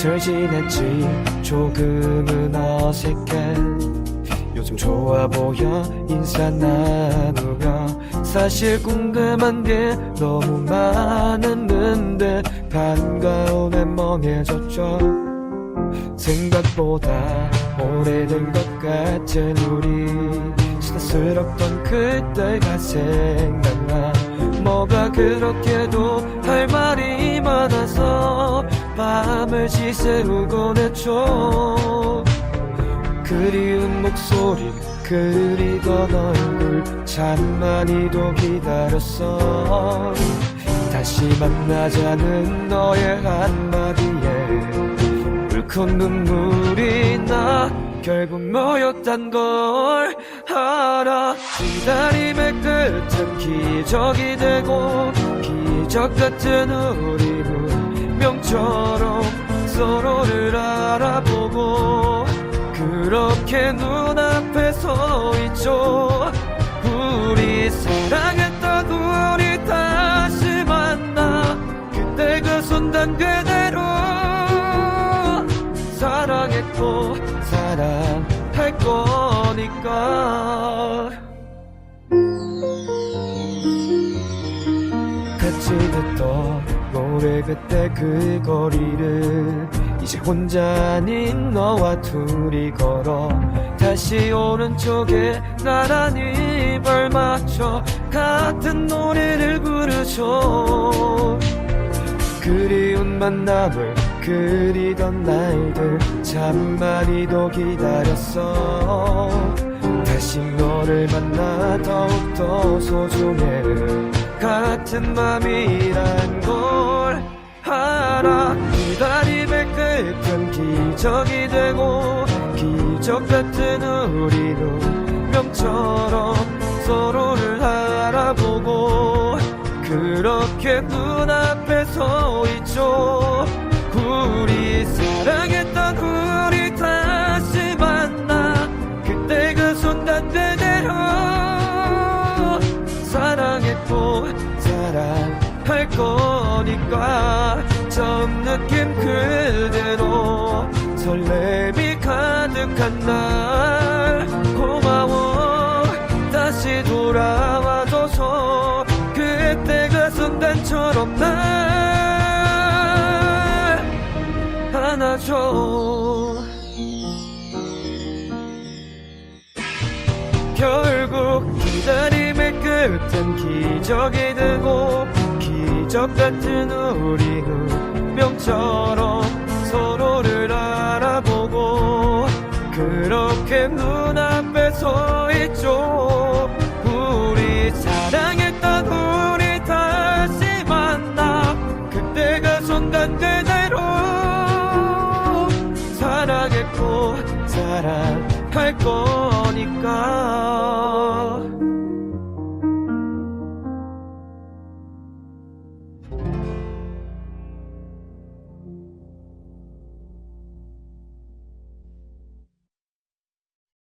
잘 지냈지? 조금은 어색해. 요즘 좋아 보여? 인사 나누며. 사실 궁금한 게 너무 많았는데 반가움에 멍해졌죠. 생각보다 오래된 것 같은 우리. 시다스럽던 그때가 생각나. 뭐가 그렇게도 할 말이 밤을 지새우곤 했죠 그리운 목소리 그리던 얼굴 참 많이도 기다렸어. 다시 만나자는 너의 한마디에 울컥 눈물이 나 결국 너였단 걸 알아. 기다림의 끝은 기적이 되고 기적 같은 우리 운명처럼 서로를 알아보고 그렇게 눈앞에 서 있죠. 우리 사랑했던 우리 다시 만나 그때 그 순간 그대로 사랑했고 사랑할 거니까. 같이 듣던 노래 그때 그 거리를 이제 혼자 아닌 너와 둘이 걸어? 다시 오른쪽에 나란히 발 맞춰 같은 노래를 부르죠. 그리운 만남을 그리던 날들 참 많이도 기다렸어. 다시 너를 만나 더욱더 소중해 같은 맘이란 걸 알아. 기다림의 끝은 기적이 되고 기적 같은 우리 운명처럼 서로를 알아보고 그렇게 눈앞에 서 있죠. 우리 사랑했던 우 사랑할 거니까 처음 느낌 그대로 설렘이 가득한 날 고마워. 다시 돌아와줘서 그때 그 순간처럼 날 안아줘. 결국 기다림의 끝은 기적이 되고 기적 같은 우리 운명처럼 서로를 알아보고 그렇게 눈앞에 서 있죠. 우리 사랑했던 우리 다시 만나 그때 그 순간 그대로 사랑했고 사랑할 거니까